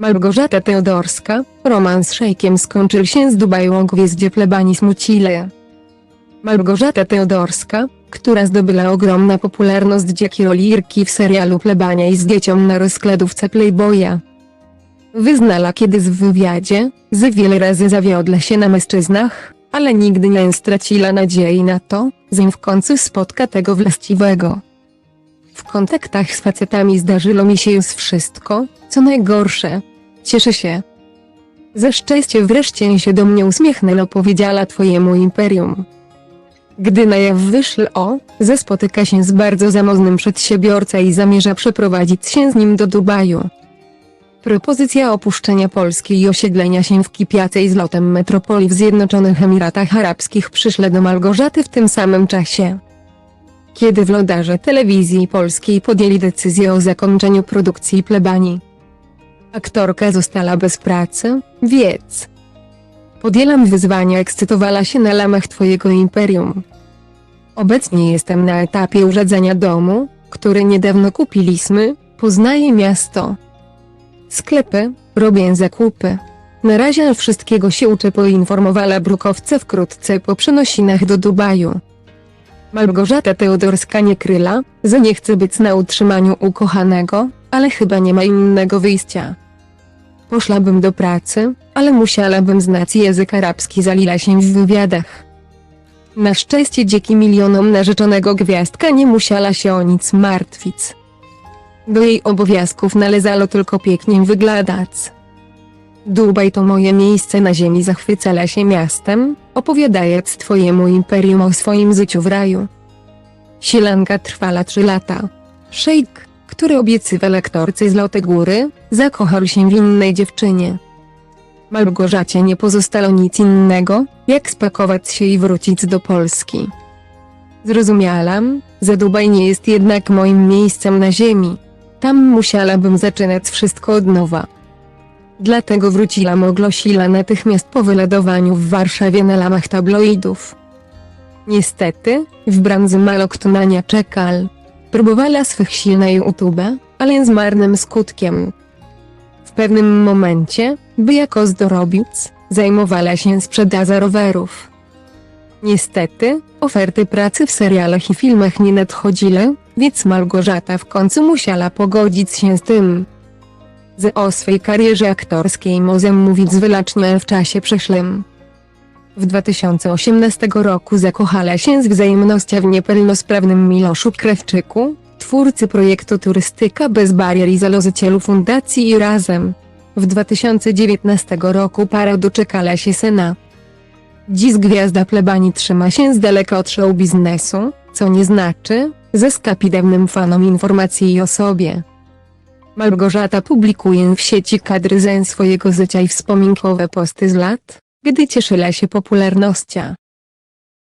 Małgorzata Teodorska, romans z szejkiem skończył się z Dubaju o gwieździe plebanii Smucile. Małgorzata Teodorska, która zdobyła ogromna popularność dzięki roli Irki w serialu Plebania i z dziecią na rozkładówce Playboya. Wyznala kiedyś w wywiadzie, że wiele razy zawiodła się na mężczyznach, ale nigdy nie straciła nadziei na to, że w końcu spotka tego właściwego. W kontaktach z facetami zdarzyło mi się już wszystko, co najgorsze. Cieszę się. Ze szczęście wreszcie się do mnie uśmiechnęło powiedziała twojemu imperium. Gdy na jaw wyszło że spotyka się z bardzo zamożnym przedsiębiorca i zamierza przeprowadzić się z nim do Dubaju. Propozycja opuszczenia Polski i osiedlenia się w Kipiacej z lotem metropolii w Zjednoczonych Emiratach Arabskich przyszle do Małgorzaty w tym samym czasie. Kiedy wlodarze telewizji polskiej podjęli decyzję o zakończeniu produkcji plebanii. Aktorka została bez pracy, wiedz. Podielam wyzwania ekscytowała się na lamach twojego imperium. Obecnie jestem na etapie urządzenia domu, który niedawno kupiliśmy, poznaję miasto. Sklepy, robię zakupy. Na razie wszystkiego się uczę poinformowała Brukowce wkrótce po przenosinach do Dubaju. Małgorzata Teodorska nie kryla, że nie chce być na utrzymaniu ukochanego, ale chyba nie ma innego wyjścia. Poszłabym do pracy, ale musiałabym znać język arabski zalila się w wywiadach. Na szczęście dzięki milionom narzeczonego gwiazdka nie musiała się o nic martwić. Do jej obowiązków należało tylko pięknie wyglądać. Dubaj to moje miejsce na ziemi zachwycała się miastem, opowiadając twojemu imperium o swoim życiu w raju. Sielanka trwała trzy lata. Szejk, który obiecywał lektorce z Loty Góry, zakochał się w innej dziewczynie. Małgorzacie nie pozostało nic innego, jak spakować się i wrócić do Polski. Zrozumiałam, że Dubaj nie jest jednak moim miejscem na ziemi. Tam musiałabym zaczynać wszystko od nowa. Dlatego wróciłam ogłosiła natychmiast po wylądowaniu w Warszawie na lamach tabloidów. Niestety, w branży mało kto na nie czekał. Próbowała swych sił na YouTube, ale z marnym skutkiem. W pewnym momencie, by jako zdorobiec, zajmowała się sprzedażą rowerów. Niestety, oferty pracy w serialach i filmach nie nadchodziły, więc Małgorzata w końcu musiała pogodzić się z tym. Z o swej karierze aktorskiej może mówić wyłącznie w czasie przeszłym. W 2018 roku zakochała się z wzajemnością w niepełnosprawnym Miloszu Krewczyku, twórcy projektu Turystyka bez barier i założycielu fundacji i Razem. W 2019 roku para doczekała się syna. Dziś gwiazda plebanii trzyma się z daleka od show biznesu, co nie znaczy, że skapi dawnym fanom informacji o sobie. Małgorzata publikuje w sieci kadry ze swojego życia i wspominkowe posty z lat, gdy cieszyła się popularnością.